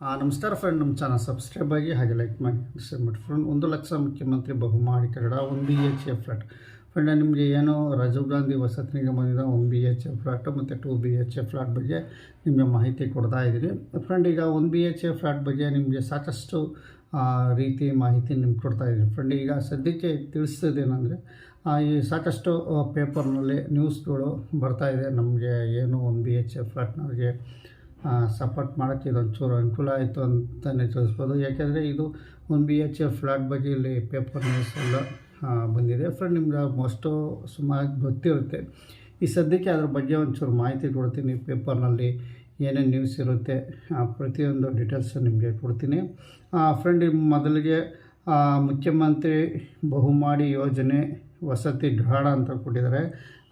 ನಮಸ್ಕಾರ ಫ್ರೆಂಡ್ ನಮ್ಮ channel subscribe ಆಗಿ ಹಾಗೆ ಲೈಕ್ ಮಾಡಿ. ಶೇರ್ ಮಾಡಿ ಫ್ರೆಂಡ್ ಒಂದು ಲಕ್ಷ ಮುಖ್ಯಮಂತ್ರಿ ಬಹುಮಾಡಿ ಕರಡ ಒಂದು B H A flat friend ನಿಮಗೆ ಏನು ರಾಜೀವ್ ಗಾಂಧಿ ವಸತಿ ನಿಗಮದಿಂದ ಒಂದು ಬಿ ಎಚ್ ಎ ಫ್ಲಾಟ್ ಮತ್ತು two B H A flat ಬಗ್ಗೆ ನಿಮಗೆ ಮಾಹಿತಿ ಕೊಡ್ತಾ ಇದ್ದೀನಿ. ಫ್ರೆಂಡ್ ಈಗ ಒಂದು ಬಿ ಎಚ್ ಎ ಫ್ಲಾಟ್ ಬಗ್ಗೆ ನಿಮಗೆ ಸಾಕಷ್ಟು ರೀತಿ ಮಾಹಿತಿ ನಿಮ್ಗೆ ಕೊಡ್ತಾ ಇದ್ದೀನಿ. ಫ್ರೆಂಡ್ ಈಗ ಸದ್ಯಕ್ಕೆ ತಿಳಿಸೋದೇನೆಂದರೆ ಈ ಸಾಕಷ್ಟು ಪೇಪರ್ನಲ್ಲಿ ನ್ಯೂಸ್ಗಳು ಬರ್ತಾ ಇದೆ. ನಮಗೆ ಏನು ಒಂದು ಬಿ ಎಚ್ ಎ ಫ್ಲಾಟ್ನವ್ರಿಗೆ ಸಪೋರ್ಟ್ ಮಾಡೋಕ್ಕೆ ಇದೊಂಚೂರು ಅನುಕೂಲ ಆಯಿತು ಅಂತಲೇ ತಿಳಿಸ್ಬೋದು. ಯಾಕೆಂದರೆ ಇದು ಒಂದು ಬಿ ಎಚ್ ಎ ಫ್ಲಾಟ್ ಬಗ್ಗೆ ಇಲ್ಲಿ ಪೇಪರ್ ನ್ಯೂಸ್ ಎಲ್ಲ ಬಂದಿದೆ. ಫ್ರೆಂಡ್ ನಿಮ್ಗೆ ಮೋಸ್ಟು ಸುಮಾರು ಗೊತ್ತಿರುತ್ತೆ. ಈ ಸದ್ಯಕ್ಕೆ ಅದ್ರ ಬಗ್ಗೆ ಒಂಚೂರು ಮಾಹಿತಿ ಕೊಡ್ತೀನಿ. ಪೇಪರ್ನಲ್ಲಿ ಏನೇನು ನ್ಯೂಸ್ ಇರುತ್ತೆ ಪ್ರತಿಯೊಂದು ಡೀಟೇಲ್ಸ್ ನಿಮಗೆ ಕೊಡ್ತೀನಿ. ಫ್ರೆಂಡ್ ಮೊದಲಿಗೆ ಮುಖ್ಯಮಂತ್ರಿ ಬಹುಮಾಡಿ ಯೋಜನೆ ವಸತಿ ಡ್ರಾಡ ಅಂತ ಕೊಟ್ಟಿದ್ದಾರೆ.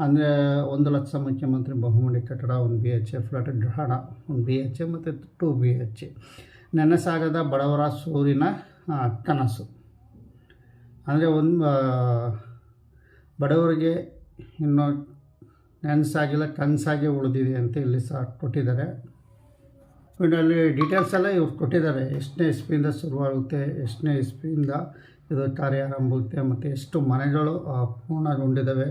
ಅಂದರೆ ಒಂದು ಲಕ್ಷ ಮುಖ್ಯಮಂತ್ರಿ ಬಹುಮಡಿ ಕಟ್ಟಡ, ಒಂದು ಬಿ ಎಚ್ ಎ ಫ್ಲಾಟ್ ಡ್ರಾಡ ಒಂದು ಬಿ ಎಚ್ ಎ ಮತ್ತು ಟು ಬಿ ಎಚ್ ಎ ನೆನಸಾಗದ ಬಡವರ ಸೂರಿನ ಕನಸು. ಅಂದರೆ ಒಂದು ಬಡವರಿಗೆ ಇನ್ನೂ ನೆನಸಾಗಿಲ್ಲ, ಕನಸಾಗಿ ಉಳಿದಿದೆ ಅಂತ ಇಲ್ಲಿ ಸಹ ಕೊಟ್ಟಿದ್ದಾರೆ. ಇದರಲ್ಲಿ ಡೀಟೇಲ್ಸ್ ಎಲ್ಲ ಇವ್ರು ಕೊಟ್ಟಿದ್ದಾರೆ. ಎಷ್ಟನೇ ಇಸ್ಪಿಯಿಂದ ಶುರುವಾಗುತ್ತೆ, ಎಷ್ಟನೇ ಇಸ್ಪಿಯಿಂದ ಇದು ಕಾರ್ಯಾರಂಭಕ್ಕೆ ಮತ್ತು ಎಷ್ಟು ಮನೆಗಳು ಪೂರ್ಣಗೊಂಡಿದ್ದಾವೆ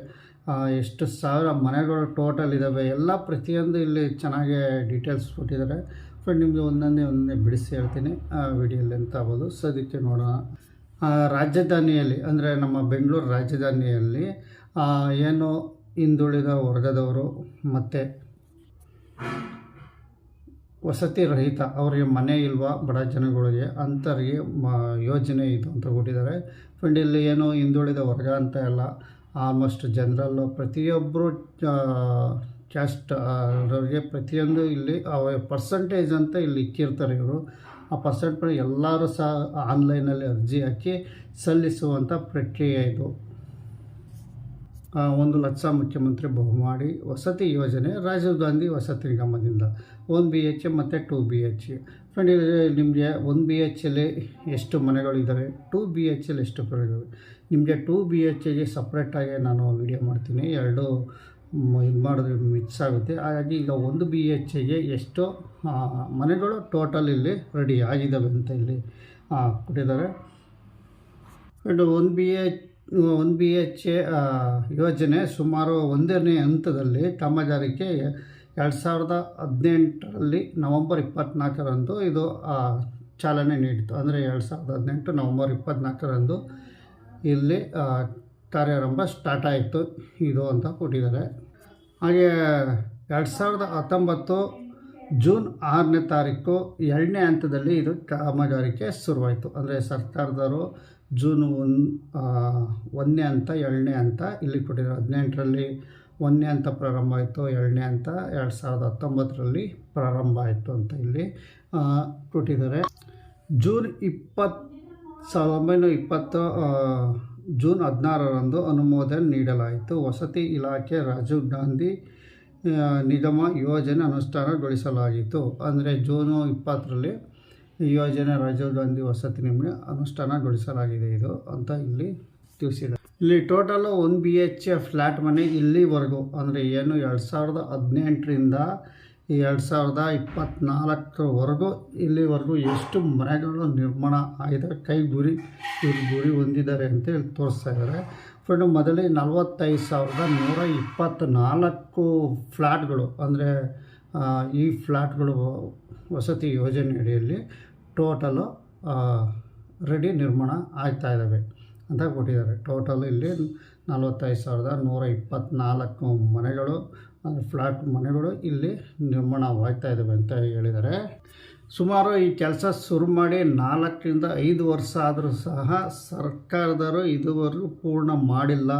ಎಷ್ಟು ಸಾವಿರ ಮನೆಗಳು ಟೋಟಲ್ ಇದ್ದಾವೆ ಎಲ್ಲ ಪ್ರತಿಯೊಂದು ಇಲ್ಲಿ ಚೆನ್ನಾಗಿ ಡೀಟೇಲ್ಸ್ ಕೊಟ್ಟಿದ್ದಾರೆ. ಫ್ರೆಂಡ್ ನಿಮಗೆ ಒಂದೊಂದೇ ಒಂದೊಂದೇ ಬಿಡಿಸಿ ಹೇಳ್ತೀನಿ ಆ ವಿಡಿಯೋಲಿ ಅಂತ ಆಗ್ಬೋದು. ಸದ್ಯಕ್ಕೆ ನೋಡೋಣ. ಆ, ರಾಜಧಾನಿಯಲ್ಲಿ ಅಂದರೆ ನಮ್ಮ ಬೆಂಗಳೂರು ರಾಜಧಾನಿಯಲ್ಲಿ ಏನು ಹಿಂದುಳಿದ ವರ್ಗದವರು ಮತ್ತು ವಸತಿ ರಹಿತ ಅವರಿಗೆ ಮನೆ ಇಲ್ವಾ ಬಡ ಜನಗಳಿಗೆ ಅಂಥವ್ರಿಗೆ ಮ, ಯೋಜನೆ ಇದು ಅಂತ ಕೊಟ್ಟಿದ್ದಾರೆ. ಫ್ರೆಂಡ್ ಇಲ್ಲಿ ಏನು ಹಿಂದುಳಿದ ವರ್ಗ ಅಂತ ಎಲ್ಲ ಆಲ್ಮೋಸ್ಟ್ ಜನರಲ್ಲು ಪ್ರತಿಯೊಬ್ಬರು ಕ್ಯಾಸ್ಟ್ ಅವರಿಗೆ ಪ್ರತಿಯೊಂದು ಇಲ್ಲಿ ಪರ್ಸಂಟೇಜ್ ಅಂತ ಇಲ್ಲಿ ಇಕ್ಕಿರ್ತಾರೆ ಇವರು. ಆ ಪರ್ಸೆಂಟ್ ಎಲ್ಲರೂ ಸಹ ಆನ್ಲೈನಲ್ಲಿ ಅರ್ಜಿ ಹಾಕಿ ಸಲ್ಲಿಸುವಂಥ ಪ್ರಕ್ರಿಯೆ ಇದು. ಒಂದು ಲಕ್ಷ ಮುಖ್ಯಮಂತ್ರಿ ಬಹುಮಾಡಿ ವಸತಿ ಯೋಜನೆ ರಾಜೀವ್ ಗಾಂಧಿ ವಸತಿ ನಿಗಮದಿಂದ. ಒಂದು ಬಿ ಎಚ್ ಮತ್ತು ಟೂ ಬಿ ಎಚ್. ಫ್ರೆಂಡ್ ಇಲ್ಲಿ ನಿಮಗೆ ಒನ್ ಬಿ ಎಚ್ ಎಲ್ಲಿ ಎಷ್ಟು ಮನೆಗಳಿದ್ದಾವೆ ಟೂ ಬಿ ಎಚ್ ಎಲ್ಲಿ ಎಷ್ಟು ಮನೆಗಳಿವೆ ನಿಮಗೆ ಟೂ ಬಿ ಎಚ್ ಎಗೆ ಸಪ್ರೇಟಾಗಿ ನಾನು ವಿಡಿಯೋ ಮಾಡ್ತೀನಿ. ಎರಡು ಇದು ಮಾಡಿದ್ರೆ ಮಿಕ್ಸ್ ಆಗುತ್ತೆ. ಹಾಗಾಗಿ ಈಗ ಒಂದು ಬಿ ಎಚ್ಗೆ ಎಷ್ಟು ಮನೆಗಳು ಟೋಟಲ್ ಇಲ್ಲಿ ರೆಡಿ ಆಗಿದ್ದಾವೆ ಅಂತ ಇಲ್ಲಿ ಕೊಟ್ಟಿದ್ದಾರೆ. ಫ್ರೆಂಡ್, ಒಂದು ಬಿ ಎಚ್, ಒಂದು ಬಿ ಎಚ್ ಯೋಜನೆ ಸುಮಾರು ಒಂದನೇ ಹಂತದಲ್ಲಿ ಕಾಮಗಾರಿಕೆ ಎರಡು ಸಾವಿರದ ಹದಿನೆಂಟರಲ್ಲಿ ನವಂಬರ್ ಇಪ್ಪತ್ನಾಲ್ಕರಂದು ಇದು ಚಾಲನೆ ನೀಡಿತು ಅಂದರೆ ಎರಡು ಸಾವಿರದ ಹದಿನೆಂಟು ನವಂಬರ್ ಇಪ್ಪತ್ನಾಲ್ಕರಂದು ಇಲ್ಲಿ ಕಾರ್ಯಾರಂಭ ಸ್ಟಾರ್ಟ್ ಆಯಿತು, ಇದು ಅಂತ ಕೊಟ್ಟಿದ್ದಾರೆ. ಹಾಗೆ ಎರಡು ಸಾವಿರದ ಹತ್ತೊಂಬತ್ತು ಜೂನ್ ಆರನೇ ತಾರೀಕು ಎರಡನೇ ಹಂತದಲ್ಲಿ ಇದು ಕಾಮಗಾರಿಕೆ ಶುರುವಾಯಿತು. ಅಂದರೆ ಸರ್ಕಾರದವರು ಜೂನ್ ಒನ್ ಒಂದನೇ ಅಂತ ಎರಡನೇ ಅಂತ ಇಲ್ಲಿ ಕೊಟ್ಟಿದ್ದಾರೆ ಹದಿನೆಂಟರಲ್ಲಿ ಒಂದನೇ ಅಂತ ಪ್ರಾರಂಭ ಆಯಿತು ಎರಡನೇ ಅಂತ ಎರಡು ಸಾವಿರದ ಹತ್ತೊಂಬತ್ತರಲ್ಲಿ ಪ್ರಾರಂಭ ಆಯಿತು ಅಂತ ಇಲ್ಲಿ ಕೊಟ್ಟಿದ್ದಾರೆ. ಜೂನ್ ಇಪ್ಪತ್ತು, ಸಾವಿರದ ಒಂಬೈನೂರ ಇಪ್ಪತ್ತು ಜೂನ್ ಹದಿನಾರರಂದು ಅನುಮೋದನೆ ನೀಡಲಾಯಿತು. ವಸತಿ ಇಲಾಖೆ ರಾಜೀವ್ ಗಾಂಧಿ ನಿಗಮ ಯೋಜನೆ ಅನುಷ್ಠಾನಗೊಳಿಸಲಾಗಿತ್ತು. ಅಂದರೆ ಜೂನು ಇಪ್ಪತ್ತರಲ್ಲಿ ಈ ಯೋಜನೆ ರಾಜೀವ್ ಗಾಂಧಿ ವಸತಿ ನಿಮಗೆ ಅನುಷ್ಠಾನಗೊಳಿಸಲಾಗಿದೆ ಇದು ಅಂತ ಇಲ್ಲಿ ತಿಳಿಸಿದೆ ಇಲ್ಲಿ total one B H A flat ಮನೆ ಇಲ್ಲಿವರೆಗೂ, ಅಂದರೆ ಏನು ಎರಡು ಸಾವಿರದ ಹದಿನೆಂಟರಿಂದ ಎರಡು ಸಾವಿರದ ಇಪ್ಪತ್ತ್ನಾಲ್ಕರವರೆಗೂ ಇಲ್ಲಿವರೆಗೂ ಎಷ್ಟು ಮನೆಗಳು ನಿರ್ಮಾಣ ಆಗಿದೆ, ಕೈ ಗುರಿ ಇವ್ರ ಗುರಿ ಹೊಂದಿದ್ದಾರೆ ಅಂತ ಹೇಳಿ ತೋರಿಸ್ತಾ ಇದ್ದಾರೆ. ಫ್ರೆಂಡು ಮೊದಲೇ ನಲವತ್ತೈದು ಸಾವಿರದ ನೂರ ಇಪ್ಪತ್ತ್ನಾಲ್ಕು ಫ್ಲ್ಯಾಟ್ಗಳು, ಅಂದರೆ ಈ ಫ್ಲ್ಯಾಟ್ಗಳು ವಸತಿ ಯೋಜನೆ ಅಡಿಯಲ್ಲಿ ಟೋಟಲು ರೆಡಿ ನಿರ್ಮಾಣ ಆಗ್ತಾ ಇದ್ದಾವೆ ಅಂತ ಕೊಟ್ಟಿದ್ದಾರೆ. ಟೋಟಲ್ ಇಲ್ಲಿ ನಲವತ್ತೈದು ಸಾವಿರದ ನೂರ ಇಪ್ಪತ್ತ್ನಾಲ್ಕು ಮನೆಗಳು ಫ್ಲ್ಯಾಟ್ ಮನೆಗಳು ಇಲ್ಲಿ ನಿರ್ಮಾಣವಾಗ್ತಾ ಇದ್ದಾವೆ ಅಂತ ಹೇಳಿದ್ದಾರೆ. ಸುಮಾರು ಈ ಕೆಲಸ ಶುರು ಮಾಡಿ ನಾಲ್ಕರಿಂದ ಐದು ವರ್ಷ ಆದರೂ ಸಹ ಸರ್ಕಾರದವರು ಇದುವರೆಗೂ ಪೂರ್ಣ ಮಾಡಿಲ್ಲ.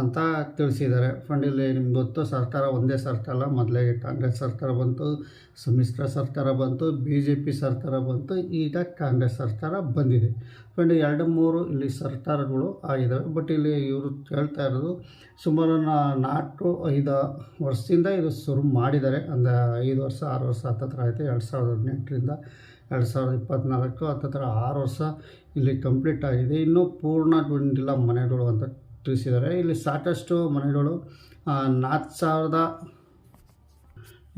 ಅಂತ ತಿಳಿಸಿದ್ದಾರೆ. ಫಂಡ್ ಇಲ್ಲಿ ನಿಮ್ಗೆ ಗೊತ್ತು, ಸರ್ಕಾರ ಒಂದೇ ಸರ್ಕಾರ ಅಲ್ಲ, ಮೊದಲೇ ಕಾಂಗ್ರೆಸ್ ಸರ್ಕಾರ ಬಂತು ಸಮ್ಮಿಶ್ರ ಸರ್ಕಾರ ಬಂತು ಬಿ ಜೆ ಪಿ ಸರ್ಕಾರ ಬಂತು, ಈಗ ಕಾಂಗ್ರೆಸ್ ಸರ್ಕಾರ ಬಂದಿದೆ. ಫಂಡ್ ಎರಡು ಮೂರು ಇಲ್ಲಿ ಸರ್ಕಾರಗಳು ಆಗಿದ್ದಾವೆ ಬಟ್ ಇಲ್ಲಿ ಇವರು ಹೇಳ್ತಾ ಇರೋದು, ಸುಮಾರು ನಾಲ್ಕು, ಐದು ವರ್ಷದಿಂದ ಇದು ಶುರು ಮಾಡಿದ್ದಾರೆ. ಅಂದರೆ ಐದು ವರ್ಷ, ಆರು ವರ್ಷ, ಹತ್ತತ್ರ ಆಯಿತು, ಎರಡು ಸಾವಿರದ ಹದಿನೆಂಟರಿಂದ ಎರಡು ಸಾವಿರದ ಇಪ್ಪತ್ತ್ನಾಲ್ಕು ಹತ್ತತ್ರ ಆರು ವರ್ಷ ಇಲ್ಲಿ ಕಂಪ್ಲೀಟ್ ಆಗಿದೆ. ಇನ್ನೂ ಪೂರ್ಣಗೊಂಡಿಲ್ಲ ಮನೆಗಳು ಅಂತ ತಿಳಿಸಿದ್ದಾರೆ. ಇಲ್ಲಿ ಸಾಕಷ್ಟು ಮನೆಗಳು ನಾಲ್ಕು ಸಾವಿರದ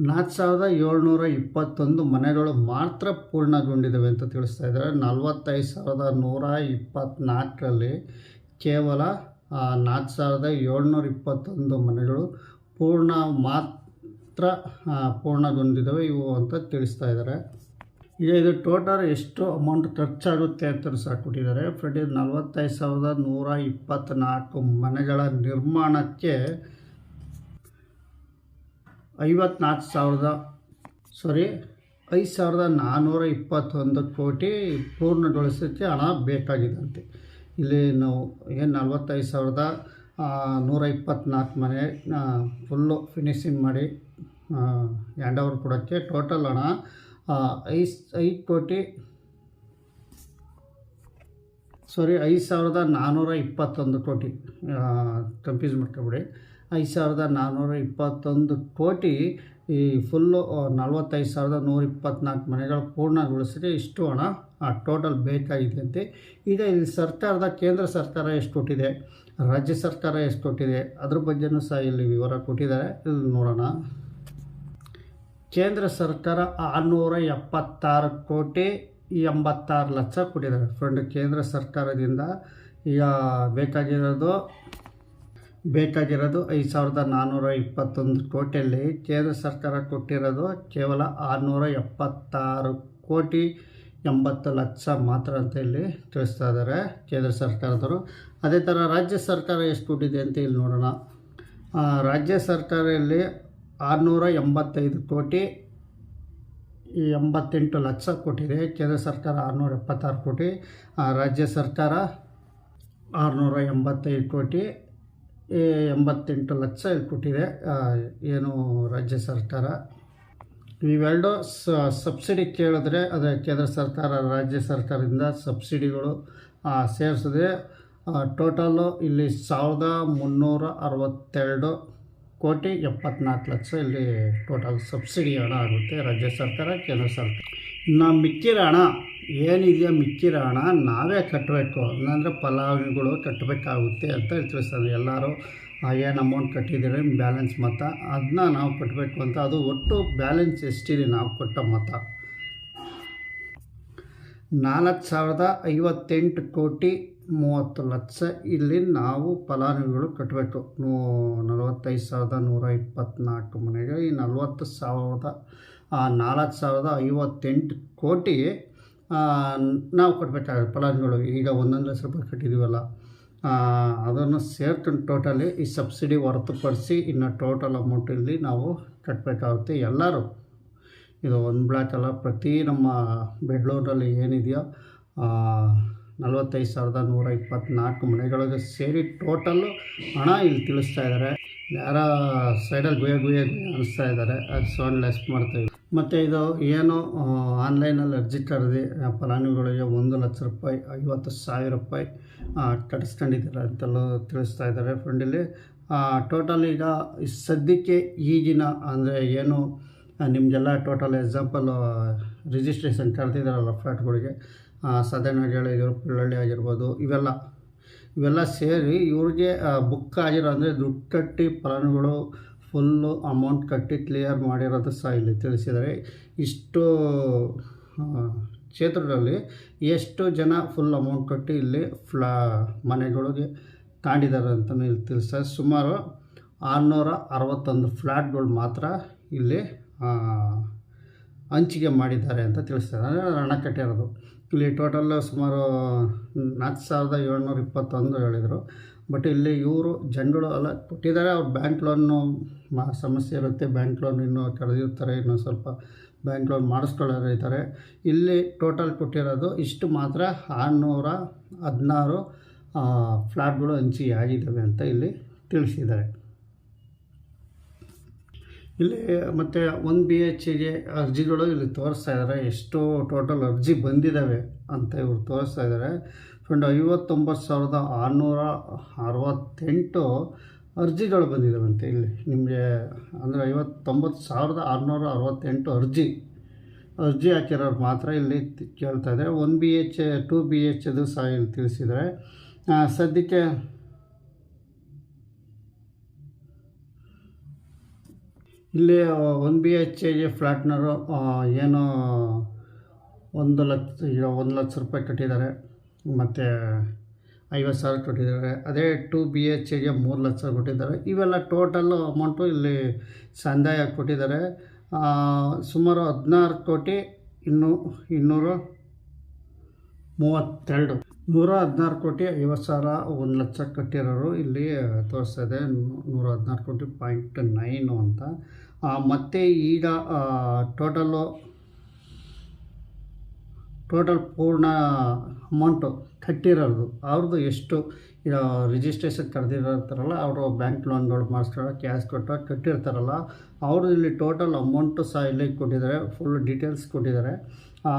ನಾಲ್ಕು ಸಾವಿರದ ಏಳ್ನೂರ ಇಪ್ಪತ್ತೊಂದು ಮನೆಗಳು ಮಾತ್ರ ಪೂರ್ಣಗೊಂಡಿದ್ದಾವೆ ಅಂತ ತಿಳಿಸ್ತಾ ಇದ್ದಾರೆ. ನಲವತ್ತೈದು ಸಾವಿರದ ನೂರ ಇಪ್ಪತ್ತ್ನಾಲ್ಕರಲ್ಲಿ ಕೇವಲ ನಾಲ್ಕು ಸಾವಿರದ ಏಳ್ನೂರ ಇಪ್ಪತ್ತೊಂದು ಮನೆಗಳು ಪೂರ್ಣ ಮಾತ್ರ ಪೂರ್ಣಗೊಂಡಿದ್ದಾವೆ ಇವು ಅಂತ ತಿಳಿಸ್ತಾ ಇದ್ದಾರೆ. ಈಗ ಇದು ಟೋಟಲ್ ಎಷ್ಟು ಅಮೌಂಟ್ ಖರ್ಚಾಗುತ್ತೆ ಅಂತ ಕೊಟ್ಟಿದ್ದಾರೆ ಫ್ರೆಂಡ್ ಇದು ನಲವತ್ತೈದು ಸಾವಿರದ ನೂರ ಇಪ್ಪತ್ತ್ನಾಲ್ಕು ಮನೆಗಳ ನಿರ್ಮಾಣಕ್ಕೆ ಐವತ್ನಾಲ್ಕು ಸಾವಿರದ ಸಾರಿ ಐದು ಸಾವಿರದ ನಾನ್ನೂರ ಇಪ್ಪತ್ತೊಂದು ಕೋಟಿ ಪೂರ್ಣಗೊಳಿಸೋಕ್ಕೆ ಹಣ ಬೇಕಾಗಿದಂತೆ. ಇಲ್ಲಿ ನಾವು ಏನು ನಲ್ವತ್ತೈದು ಸಾವಿರದ ನೂರ ಇಪ್ಪತ್ತ್ನಾಲ್ಕು ಮನೆ ಫುಲ್ಲು ಫಿನಿಶಿಂಗ್ ಮಾಡಿ ಹ್ಯಾಂಡ್ ಓವರ್ ಕೊಡೋಕ್ಕೆ ಟೋಟಲ್ ಹಣ ಐದು ಐದು ಕೋಟಿ. ಸಾರಿ ಐದು ಸಾವಿರದ ನಾನ್ನೂರ ಇಪ್ಪತ್ತೊಂದು ಕೋಟಿ. ಕನ್ಫ್ಯೂಸ್ ಮಾಡ್ಕೊಬಿಡಿ. ಐದು ಸಾವಿರದ ನಾನ್ನೂರ ಇಪ್ಪತ್ತೊಂದು ಕೋಟಿ ಈ ಫುಲ್ಲು ನಲ್ವತ್ತೈದು ಸಾವಿರದ ನೂರ ಇಪ್ಪತ್ತ್ನಾಲ್ಕು ಮನೆಗಳು ಪೂರ್ಣಗೊಳಿಸಿದ್ರೆ ಇಷ್ಟು ಹಣ? ಟೋಟಲ್ ಬೇಕಾಗಿದೆ ಅಂತೆ. ಈಗ ಇಲ್ಲಿ ಸರ್ಕಾರದ, ಕೇಂದ್ರ ಸರ್ಕಾರ ಎಷ್ಟು ಕೊಟ್ಟಿದೆ? ರಾಜ್ಯ ಸರ್ಕಾರ ಎಷ್ಟು ಕೊಟ್ಟಿದೆ? ಅದ್ರ ಬಗ್ಗೆನೂ ಸಹ ಇಲ್ಲಿ ವಿವರ ಕೊಟ್ಟಿದ್ದಾರೆ. ಇಲ್ಲಿ ನೋಡೋಣ. ಕೇಂದ್ರ ಸರ್ಕಾರ ಆರುನೂರ ಎಪ್ಪತ್ತಾರು ಕೋಟಿ ಎಂಬತ್ತಾರು ಲಕ್ಷ ಕೊಟ್ಟಿದ್ದಾರೆ. ಫ್ರೆಂಡ್ ಕೇಂದ್ರ ಸರ್ಕಾರದಿಂದ ಈಗ ಬೇಕಾಗಿರೋದು ಬೇಕಾಗಿರೋದು ಐದು ಸಾವಿರದ ನಾನ್ನೂರ ಇಪ್ಪತ್ತೊಂದು ಕೋಟಿಯಲ್ಲಿ ಕೇಂದ್ರ ಸರ್ಕಾರ ಕೊಟ್ಟಿರೋದು ಕೇವಲ ಆರುನೂರ ಎಪ್ಪತ್ತಾರು ಕೋಟಿ ಎಂಬತ್ತು ಲಕ್ಷ ಮಾತ್ರ ಅಂತ ಇಲ್ಲಿ ತಿಳಿಸ್ತಾ ಇದ್ದಾರೆ ಕೇಂದ್ರ ಸರ್ಕಾರದವರು. ಅದೇ ಥರ ರಾಜ್ಯ ಸರ್ಕಾರ ಎಷ್ಟು ಕೊಟ್ಟಿದೆ ಅಂತ ಇಲ್ಲಿ ನೋಡೋಣ. ರಾಜ್ಯ ಸರ್ಕಾರ ಇಲ್ಲಿ ಆರುನೂರ ಎಂಬತ್ತೈದು ಕೋಟಿ, ಎಂಬತ್ತೆಂಟು ಲಕ್ಷ ಕೊಟ್ಟಿದೆ ಕೇಂದ್ರ ಸರ್ಕಾರ ಆರುನೂರ ಎಪ್ಪತ್ತಾರು ಕೋಟಿ ರಾಜ್ಯ ಸರ್ಕಾರ ಆರುನೂರ ಎಂಬತ್ತೈದು ಕೋಟಿ ಎಂಬತ್ತೆಂಟು ಲಕ್ಷ ಇದು ಕೊಟ್ಟಿದೆ ಏನು ರಾಜ್ಯ ಸರ್ಕಾರ. ಇವೆರಡು ಸಬ್ಸಿಡಿ ಕೇಳಿದ್ರೆ ಅದೇ ಕೇಂದ್ರ ಸರ್ಕಾರ, ರಾಜ್ಯ ಸರ್ಕಾರದಿಂದ ಸಬ್ಸಿಡಿಗಳು ಸೇರಿಸಿದ್ರೆ ಟೋಟಲ್ಲು ಇಲ್ಲಿ ಸಾವಿರದ ಮುನ್ನೂರ ಅರವತ್ತೆರಡು ಕೋಟಿ ಎಪ್ಪತ್ನಾಲ್ಕು ಲಕ್ಷ ಇಲ್ಲಿ ಟೋಟಲ್ ಸಬ್ಸಿಡಿ ಹಣ ಆಗುತ್ತೆ ರಾಜ್ಯ ಸರ್ಕಾರ, ಕೇಂದ್ರ ಸರ್ಕಾರ. ಇನ್ನು ಮಿಕ್ಕಿರೋ ಹಣ, ಏನಿದೆಯೋ ಮಿಕ್ಕಿರೋ ಹಣ ನಾವೇ ಕಟ್ಟಬೇಕು ಅಂದರೆ ಫಲಾವಿಗಳು ಕಟ್ಟಬೇಕಾಗುತ್ತೆ ಅಂತ ಹೇಳ್ತೀವಿ ಸರ್. ಎಲ್ಲರೂ ಏನು ಅಮೌಂಟ್ ಕಟ್ಟಿದ್ದೀರಿ ಬ್ಯಾಲೆನ್ಸ್ ಮೊತ್ತ. ಅದನ್ನ ನಾವು ಕಟ್ಟಬೇಕು ಅಂತ ಅದು ಒಟ್ಟು ಬ್ಯಾಲೆನ್ಸ್ ಎಷ್ಟಿದೆ ನಾವು ಕೊಟ್ಟ ಮೊತ್ತ? ನಾಲ್ಕು ಸಾವಿರದ ಐವತ್ತೆಂಟು ಕೋಟಿ ಮೂವತ್ತು ಲಕ್ಷ. ಇಲ್ಲಿ ನಾವು ಫಲಾನುಭವಿಗಳು ಕಟ್ಟಬೇಕು. ನೂ, ನಲವತ್ತೈದು ಸಾವಿರದ ನೂರ ಇಪ್ಪತ್ತ್ನಾಲ್ಕು ಮನೆಗೆ. ಈ ನಲ್ವತ್ತು ಸಾವಿರದ ನಾಲ್ಕು ಸಾವಿರದ ಐವತ್ತೆಂಟು ಕೋಟಿ ನಾವು ಕಟ್ಟಬೇಕಾಗುತ್ತೆ ಫಲಾನುಭವಿಗಳು. ಈಗ ಒಂದೊಂದು ಲಕ್ಷ ರೂಪಾಯಿ ಕಟ್ಟಿದ್ದೀವಲ್ಲ ಅದನ್ನು ಸೇರ್ಕೊಂಡು ಟೋಟಲಿ ಈ ಸಬ್ಸಿಡಿ ಹೊರತುಪಡಿಸಿ ಇನ್ನು ಟೋಟಲ್ ಅಮೌಂಟ್ ಇಲ್ಲಿ ನಾವು ಕಟ್ಟಬೇಕಾಗುತ್ತೆ. ಎಲ್ಲರೂ, ಇದು ಒಂದು ಬ್ಲಾಕ್ ಅಲ್ಲ, ಪ್ರತಿ ನಮ್ಮ ಬೆಂಗಳೂರಲ್ಲಿ ಏನಿದೆಯೋ ನಲವತ್ತೈದು ಸಾವಿರದ ನೂರ ಇಪ್ಪತ್ತ್ನಾಲ್ಕು ಮನೆಗಳಿಗೆ ಸೇರಿ ಟೋಟಲ್ಲು ಹಣ ಇಲ್ಲಿ ತಿಳಿಸ್ತಾ ಇದ್ದಾರೆ. ಯಾರ ಸೈಡಲ್ಲಿ ಗುಯ ಗುಯ ಗುಯ ಅನಿಸ್ತಾ ಇದ್ದಾರೆ, ಅದು ಸೌಂಡ್ ಲೆಸ್ ಮಾಡ್ತೀವಿ ಮತ್ತು ಇದು ಏನು ಆನ್ಲೈನಲ್ಲಿ ಅರ್ಜಿ ತರದಿ ಫಲಾನುಭವಿಗಳಿಗೆ ಒಂದು ಲಕ್ಷ ರೂಪಾಯಿ, ಐವತ್ತು ಸಾವಿರ ರೂಪಾಯಿ ತಡಿಸ್ಕೊಂಡಿದ್ದಾರೆ ಅಂತೆಲ್ಲ ತಿಳಿಸ್ತಾ ಇದ್ದಾರೆ ಫ್ರೆಂಡಲ್ಲಿ ಟೋಟಲ್ ಈಗ ಸದ್ಯಕ್ಕೆ ಈಗಿನ, ಅಂದರೆ ಏನು ನಿಮಗೆಲ್ಲ ಟೋಟಲ್ ಎಕ್ಸಾಂಪಲ್ ರಿಜಿಸ್ಟ್ರೇಷನ್ ಕರೆದಿದ್ದಾರಲ್ಲ ಫ್ಲ್ಯಾಟ್ಗಳಿಗೆ ಆಗಿರ್ಬೋದು ಪಿಳ್ಳಳ್ಳಿ ಆಗಿರ್ಬೋದು, ಇವೆಲ್ಲ. ಇವೆಲ್ಲ ಸೇರಿ ಇವ್ರಿಗೆ ಬುಕ್ ಆಗಿರೋ ಅಂದರೆ ದುಡ್ಡು ಕಟ್ಟಿ ಫಲಾನುಗಳು ಫುಲ್ಲು ಅಮೌಂಟ್ ಕಟ್ಟಿ ಕ್ಲಿಯರ್ ಮಾಡಿರೋದು ಸಹ ಇಲ್ಲಿ ತಿಳಿಸಿದರೆ ಇಷ್ಟು ಕ್ಷೇತ್ರದಲ್ಲಿ ಎಷ್ಟು ಜನ ಫುಲ್ ಅಮೌಂಟ್ ಕಟ್ಟಿ ಇಲ್ಲಿ ಫ್ಲಾ, ಮನೆಗಳಿಗೆ ತಾಂಡಿದ್ದಾರೆ ಅಂತಲೇ ಇಲ್ಲಿ ತಿಳಿಸ್ತಾರೆ. ಸುಮಾರು ಆರುನೂರ ಅರವತ್ತೊಂದು ಫ್ಲ್ಯಾಟ್ಗಳು ಮಾತ್ರ ಇಲ್ಲಿ ಹಂಚಿಕೆ ಮಾಡಿದ್ದಾರೆ ಅಂತ ತಿಳಿಸ್ತಾರೆ. ಅಂದರೆ ಅಣೆಕಟ್ಟೆ ಇರೋದು. ಇಲ್ಲಿ ಟೋಟಲ್ ಸುಮಾರು ನಾಲ್ಕು ಸಾವಿರದ ಏಳ್ನೂರ ಇಪ್ಪತ್ತೊಂದು ಹೇಳಿದರು. ಬಟ್ ಇಲ್ಲಿ ಇವರು ಜನಗಳು ಅಲ್ಲ, ಕೊಟ್ಟಿದ್ದಾರೆ. ಅವ್ರು ಬ್ಯಾಂಕ್ ಲೋನು ಮಾ ಸಮಸ್ಯೆ ಇರುತ್ತೆ. ಬ್ಯಾಂಕ್ ಲೋನ್ ಇನ್ನೂ ಕಳೆದಿರ್ತಾರೆ. ಇನ್ನೂ ಸ್ವಲ್ಪ ಬ್ಯಾಂಕ್ ಲೋನ್ ಮಾಡಿಸ್ಕೊಳ್ಳೋರು ಇದ್ದಾರೆ. ಇಲ್ಲಿ ಟೋಟಲ್ ಕೊಟ್ಟಿರೋದು ಇಷ್ಟು ಮಾತ್ರ. ಆರುನೂರ ಹದಿನಾರು ಫ್ಲ್ಯಾಟ್ಗಳು ಹಂಚಿಕೆ ಆಗಿದ್ದಾವೆ ಅಂತ ಇಲ್ಲಿ ತಿಳಿಸಿದ್ದಾರೆ. ಇಲ್ಲಿ ಮತ್ತು ಒಂದು ಬಿ ಎಚ್ಗೆ ಅರ್ಜಿಗಳು ಇಲ್ಲಿ ತೋರಿಸ್ತಾ ಇದ್ದಾರೆ ಎಷ್ಟು ಟೋಟಲ್ ಅರ್ಜಿ ಬಂದಿದ್ದಾವೆ ಅಂತ ಇವರು ತೋರಿಸ್ತಾ ಇದ್ದಾರೆ ಫ್ರೆಂಡ್, ಐವತ್ತೊಂಬತ್ತು ಸಾವಿರದ ಆರುನೂರ ಅರವತ್ತೆಂಟು ಅರ್ಜಿಗಳು ಬಂದಿದ್ದಾವಂತೆ ಇಲ್ಲಿ. ನಿಮಗೆ ಅಂದರೆ ಐವತ್ತೊಂಬತ್ತು ಸಾವಿರದ ಆರುನೂರ ಅರವತ್ತೆಂಟು ಅರ್ಜಿ ಅರ್ಜಿ ಹಾಕಿರೋರು ಮಾತ್ರ ಇಲ್ಲಿ ಕೇಳ್ತಾ ಇದ್ದಾರೆ one B H two B H ಅದು ಸಹ ಇಲ್ಲಿ ತಿಳಿಸಿದರೆ ಸದ್ಯಕ್ಕೆ ಇಲ್ಲಿ ಒನ್ ಬಿ ಎಚ್ ಎಗೆ ಫ್ಲ್ಯಾಟ್ನರು ಏನು ಒಂದು ಲಕ್ಷ, ಈಗ ಒಂದು ಲಕ್ಷ ರೂಪಾಯಿ ಕಟ್ಟಿದ್ದಾರೆ. ಮತ್ತು ಐವತ್ತು ಸಾವಿರ ಕೊಟ್ಟಿದ್ದಾರೆ. ಅದೇ ಟು ಬಿ ಎಚ್ ಎಗೆ ಮೂರು ಲಕ್ಷ ಕೊಟ್ಟಿದ್ದಾರೆ. ಇವೆಲ್ಲ ಟೋಟಲ್ ಅಮೌಂಟು ಇಲ್ಲಿ ಸಂದಾಯ ಕೊಟ್ಟಿದ್ದಾರೆ. ಸುಮಾರು ಹದಿನಾರು ಕೋಟಿ ಇನ್ನೂ ಇನ್ನೂರು ಮೂವತ್ತೆರಡು. ನೂರ ಹದಿನಾರು ಕೋಟಿ ಐವತ್ತು ಸಾವಿರ ಒಂದು ಲಕ್ಷ ಕಟ್ಟಿರೋರು ಇಲ್ಲಿ ತೋರಿಸ್ತಾ ಇದೆ ನೂರ ಹದಿನಾರು ಕೋಟಿ ಪಾಯಿಂಟ್ ನೈನು ಅಂತ. ಮತ್ತು ಈಗ ಟೋಟಲು ಟೋಟಲ್ ಪೂರ್ಣ ಅಮೌಂಟು ಕಟ್ಟಿರೋದು ಅವ್ರದ್ದು ಎಷ್ಟು ರಿಜಿಸ್ಟ್ರೇಷನ್ ಕರೆದಿರ್ತಾರಲ್ಲ ಅವರು ಬ್ಯಾಂಕ್ ಲೋನ್ಗಳು ಮಾಡಿಸ್ಕೊಳ್ಳೋ ಕ್ಯಾಶ್ ಕೊಟ್ಟು ಕಟ್ಟಿರ್ತಾರಲ್ಲ ಅವರು ಇಲ್ಲಿ ಟೋಟಲ್ ಅಮೌಂಟು ಸಹ ಇಲ್ಲಿ ಕೊಟ್ಟಿದ್ದಾರೆ ಫುಲ್ ಡೀಟೇಲ್ಸ್ ಕೊಟ್ಟಿದ್ದಾರೆ. ಆ,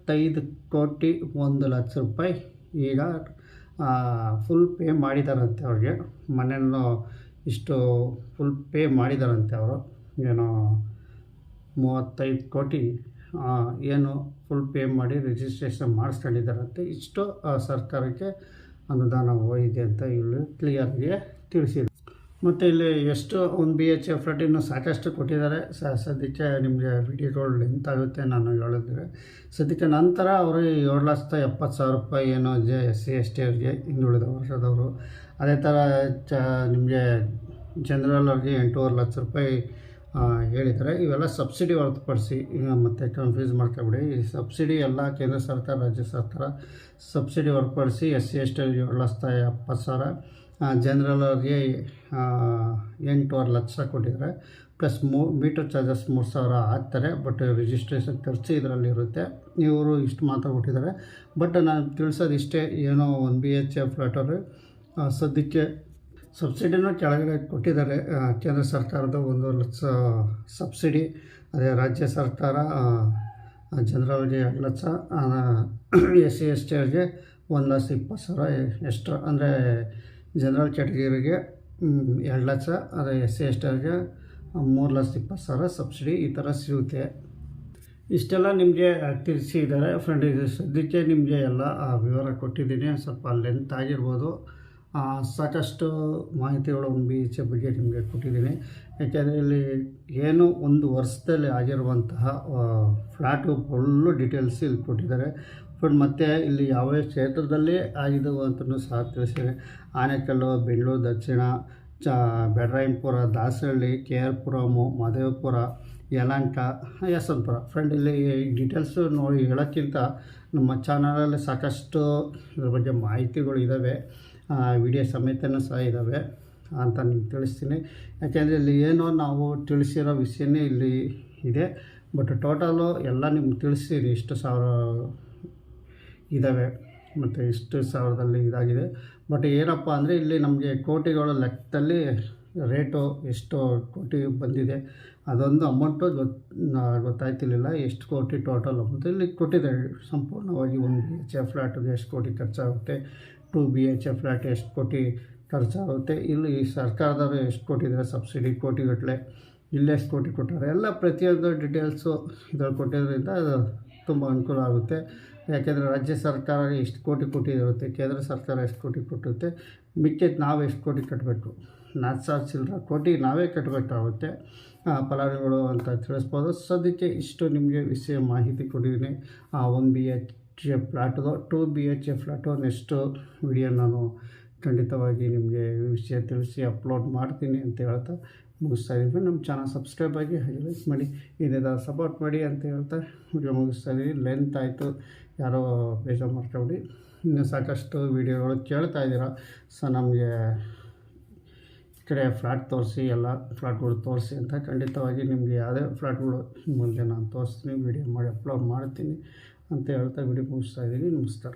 ಮೂವತ್ತೈದು ಕೋಟಿ ಒಂದು ಲಕ್ಷ ರೂಪಾಯಿ ಈಗ ಫುಲ್ ಪೇ ಮಾಡಿದಾರಂತೆ ಅವ್ರಿಗೆ. ಮನೆಯನ್ನು ಇಷ್ಟು ಫುಲ್ ಪೇ ಮಾಡಿದಾರಂತೆ ಅವರು. ಏನೋ ಮೂವತ್ತೈದು ಕೋಟಿ ಏನು ಫುಲ್ ಪೇ ಮಾಡಿ ರಿಜಿಸ್ಟ್ರೇಷನ್ ಮಾಡಿಸ್ಕೊಂಡಿದ್ದಾರಂತೆ ಇಷ್ಟು ಸರ್ಕಾರಕ್ಕೆ ಅನುದಾನ ಹೋಗಿದೆ ಅಂತ ಇಲ್ಲಿ ಕ್ಲಿಯರ್ಗೆ ತಿಳಿಸಿದೆ ಮತ್ತು ಇಲ್ಲಿ ಎಷ್ಟು ಒಂದು ಬಿ ಎಚ್ ಎಫ್ ಫ್ಲಟಿನೂ ಸಾಕಷ್ಟು ಕೊಟ್ಟಿದ್ದಾರೆ. ಸ, ಸದ್ಯಕ್ಕೆ ನಿಮಗೆ ವಿಡಿಯೋಗಳು ಲೆಂತ್ ಆಗುತ್ತೆ ನಾನು ಹೇಳಿದ್ರೆ ಸದ್ಯಕ್ಕೆ ನಂತರ ಅವರು ಏಳು ಲಕ್ಷದ ಎಪ್ಪತ್ತು ಸಾವಿರ ರೂಪಾಯಿ ಏನೋ J S C S T ಅವ್ರಿಗೆ ಹಿಂದುಳಿದ ವರ್ಷದವರು. ಅದೇ ಥರ ಚ, ನಿಮಗೆ ಜನರಲ್ ಅವ್ರಿಗೆ ಎಂಟೂವರೆ ಲಕ್ಷ ರೂಪಾಯಿ ಹೇಳಿದರೆ ಇವೆಲ್ಲ ಸಬ್ಸಿಡಿ ಹೊರತುಪಡಿಸಿ ಮತ್ತು ಕನ್ಫ್ಯೂಸ್ ಮಾಡ್ಕೊಬಿಡಿ. ಈ ಸಬ್ಸಿಡಿ ಎಲ್ಲ ಕೇಂದ್ರ ಸರ್ಕಾರ, ರಾಜ್ಯ ಸರ್ಕಾರ ಸಬ್ಸಿಡಿ ಹೊರತುಪಡಿಸಿ ಎಸ್ ಸಿ ಎಸ್ ಟಿ ಏಳು ಲಕ್ಷದ ಎಪ್ಪತ್ತು ಸಾವಿರ. ಜನರಲ್ ಅವ್ರಿಗೆ ಎಂಟುವರೆ ಲಕ್ಷ ಕೊಟ್ಟಿದ್ದಾರೆ. ಪ್ಲಸ್ ಮೂ ಮೀಟರ್ ಚಾರ್ಜಸ್ ಮೂರು ಸಾವಿರ ಹಾಕ್ತಾರೆ ಬಟ್ ರಿಜಿಸ್ಟ್ರೇಷನ್ ಖರ್ಚು ಇದರಲ್ಲಿ ಇರುತ್ತೆ. ಇವರು ಇಷ್ಟು ಮಾತ್ರ ಕೊಟ್ಟಿದ್ದಾರೆ. ಬಟ್ ನಾನು ತಿಳಿಸೋದು ಇಷ್ಟೇ, ಏನೋ ಒಂದು ಬಿ ಎಚ್ ಎಫ್ ಫ್ಲಾಟರು ಸದ್ಯಕ್ಕೆ ಸಬ್ಸಿಡಿನೂ ಕೆಳಗಡೆ ಕೊಟ್ಟಿದ್ದಾರೆ. ಕೇಂದ್ರ ಸರ್ಕಾರದ ಒಂದು ಲಕ್ಷ ಸಬ್ಸಿಡಿ ಅದೇ ರಾಜ್ಯ ಸರ್ಕಾರ ಜನರಲ್ಗೆ ಎರಡು lakh S C S T ಅವ್ರಿಗೆ ಒಂದು ಲಕ್ಷ ಇಪ್ಪತ್ತು ಸಾವಿರ ಎಕ್ಸ್ಟ್ರಾ, ಅಂದರೆ ಜನರಲ್ ಕ್ಯಾಟಗರಿಗೆ ಎರಡು ಲಕ್ಷ, ಅದೇ ಎಸ್ ಸಿ ಎಸ್ ಟಿ ಅವ್ರಿಗೆ ಮೂರು ಲಕ್ಷ ಇಪ್ಪತ್ತು ಸಾವಿರ ಸಬ್ಸಿಡಿ ಈ ಥರ ಸಿಗುತ್ತೆ. ಇಷ್ಟೆಲ್ಲ ನಿಮಗೆ ತಿಳಿಸಿದ್ದಾರೆ ಫ್ರೆಂಡ್ ಸದ್ಯಕ್ಕೆ ನಿಮಗೆ ಎಲ್ಲ ವಿವರ ಕೊಟ್ಟಿದ್ದೀನಿ. ಸ್ವಲ್ಪ ಲೆಂತ್ ಆಗಿರ್ಬೋದು. ಸಾಕಷ್ಟು ಮಾಹಿತಿಗಳು ಒಂದು ಬಿ ಬಗ್ಗೆ ನಿಮಗೆ ಕೊಟ್ಟಿದ್ದೀನಿ. ಯಾಕೆಂದರೆ ಇಲ್ಲಿ ಏನು ಒಂದು ವರ್ಷದಲ್ಲಿ ಆಗಿರುವಂತಹ ಫ್ಲ್ಯಾಟು ಫುಲ್ಲು ಡೀಟೇಲ್ಸ್ ಇಲ್ಲಿ ಕೊಟ್ಟಿದ್ದಾರೆ. ಬಟ್ ಮತ್ತು ಇಲ್ಲಿ ಯಾವ ಕ್ಷೇತ್ರದಲ್ಲಿ ಆಗಿದ್ದವು ಅಂತಲೂ ಸಹ ತಿಳಿಸಿದೆ ಆನೆಕಲ್ಲು, ಬೆಂಗಳೂರು, ದಕ್ಷಿಣ, ಚ, Byatarayanapura Dasahalli K R Puram Mahadevapura Yelahanka Yeshwanthpur. Friend ಇಲ್ಲಿ ಡೀಟೇಲ್ಸು ನೋಡಿ ಹೇಳೋಕ್ಕಿಂತ ನಮ್ಮ ಚಾನಲಲ್ಲಿ ಸಾಕಷ್ಟು ಇದ್ರ ಬಗ್ಗೆ ಮಾಹಿತಿಗಳು ಇದ್ದಾವೆ ವಿಡಿಯೋ ಸಮೇತನೂ ಸಹ ಇದ್ದಾವೆ ಅಂತ ನಿಮ್ಗೆ ತಿಳಿಸ್ತೀನಿ. ಯಾಕೆಂದರೆ ಇಲ್ಲಿ ಏನೋ ನಾವು ತಿಳಿಸಿರೋ ವಿಷಯನೇ ಇಲ್ಲಿ ಇದೆ. ಬಟ್ ಟೋಟಲು ಎಲ್ಲ ನಿಮ್ಗೆ ತಿಳಿಸ್ತೀನಿ. ಇಷ್ಟು ಸಾವಿರ ಇದ್ದಾವೆ ಮತ್ತು ಇಷ್ಟು ಸಾವಿರದಲ್ಲಿ ಇದಾಗಿದೆ. ಬಟ್ ಏನಪ್ಪ ಅಂದರೆ ಇಲ್ಲಿ ನಮಗೆ ಕೋಟಿಗಳ ಲೆಕ್ಕದಲ್ಲಿ ರೇಟು ಎಷ್ಟು ಕೋಟಿ ಬಂದಿದೆ. ಅದೊಂದು ಅಮೌಂಟು ಗೊತ್ತು ಗೊತ್ತಾಯ್ತಿರ್ಲಿಲ್ಲ ಎಷ್ಟು ಕೋಟಿ ಟೋಟಲ್ ಅಮೌಂಟ್ ಇಲ್ಲಿ ಕೊಟ್ಟಿದ್ದಾರೆ ಸಂಪೂರ್ಣವಾಗಿ ಒಂದು ಬಿ ಎಚ್ ಎ ಫ್ಲ್ಯಾಟಿಗೆ ಎಷ್ಟು ಕೋಟಿ ಖರ್ಚಾಗುತ್ತೆ two B H A flat ಎಷ್ಟು ಕೋಟಿ ಖರ್ಚಾಗುತ್ತೆ. ಇಲ್ಲಿ ಸರ್ಕಾರದವರು ಎಷ್ಟು ಕೊಟ್ಟಿದ್ದಾರೆ ಸಬ್ಸಿಡಿ ಕೋಟಿಗಟ್ಟಲೆ ಇಲ್ಲಿ ಎಷ್ಟು ಕೋಟಿ ಕೊಟ್ಟಾರೆ ಎಲ್ಲ ಪ್ರತಿಯೊಂದು ಡೀಟೇಲ್ಸು ಇದ್ರಲ್ಲಿ ಕೊಟ್ಟಿದ್ದರಿಂದ ತುಂಬ ಅನುಕೂಲ ಆಗುತ್ತೆ. ಯಾಕೆಂದರೆ ರಾಜ್ಯ ಸರ್ಕಾರ ಎಷ್ಟು ಕೋಟಿ ಕೊಟ್ಟಿರುತ್ತೆ ಕೇಂದ್ರ ಸರ್ಕಾರ ಎಷ್ಟು ಕೋಟಿ ಕೊಟ್ಟಿರುತ್ತೆ ಮಿಕ್ಕಿದ್ದು ನಾವು ಎಷ್ಟು ಕೋಟಿ ಕಟ್ಟಬೇಕು. ನಾಲ್ಕು ಸಾವಿರ ಚಿಲ್ಲರ ಕೋಟಿ ನಾವೇ ಕಟ್ಟಬೇಕಾಗುತ್ತೆ ಆ, ಫಲಾನುಭವಿಗಳು ಅಂತ ತಿಳಿಸ್ಬೋದು. ಸದ್ಯಕ್ಕೆ ಇಷ್ಟು ನಿಮಗೆ ವಿಷಯ ಮಾಹಿತಿ ಕೊಟ್ಟಿದ್ದೀನಿ. ಆ ಒಂದು B H A ಫ್ಲ್ಯಾಟದು two B H A flat next video ನಾನು ಖಂಡಿತವಾಗಿ ನಿಮಗೆ ವಿಷಯ ತಿಳಿಸಿ ಅಪ್ಲೋಡ್ ಮಾಡ್ತೀನಿ ಅಂತ ಹೇಳ್ತಾ ಮುಗಿಸ್ತಾ ಇದ್ದೀನಿ. ನಮ್ಮ ಚಾನಲ್ ಸಬ್ಸ್ಕ್ರೈಬ್ ಆಗಿ ಹೈಲೈಟ್ ಮಾಡಿ ಇದೆಲ್ಲ ಸಪೋರ್ಟ್ ಮಾಡಿ ಅಂತ ಹೇಳ್ತಾ ವಿಡಿಯೋ ಮುಗಿಸ್ತಾ ಇದ್ದೀನಿ. ಲೆಂತ್ ಆಯಿತು, ಯಾರೋ ಬೇಜಾರು ಮಾಡ್ಕೊಬಿಡಿ. ಇನ್ನೂ ಸಾಕಷ್ಟು ವೀಡಿಯೋಗಳು ಕೇಳ್ತಾ ಇದ್ದೀರಾ, ಸೊ ನಮಗೆ ಈ ಕಡೆ ಫ್ಲಾಟ್ ತೋರಿಸಿ, ಎಲ್ಲ ಫ್ಲಾಟ್ಗಳು ತೋರಿಸಿ ಅಂತ ಖಂಡಿತವಾಗಿ ನಿಮಗೆ ಯಾವುದೇ ಫ್ಲ್ಯಾಟ್ಗಳು ಮುಂದೆ ನಾನು ತೋರಿಸ್ತೀನಿ, ವೀಡಿಯೋ ಮಾಡಿ, ಅಪ್ಲೋಡ್ ಮಾಡ್ತೀನಿ ಅಂತ ಹೇಳ್ತಾ ವಿಡಿಯೋ ಮುಗಿಸ್ತಾ ಇದ್ದೀನಿ. ನಮಸ್ಕಾರ.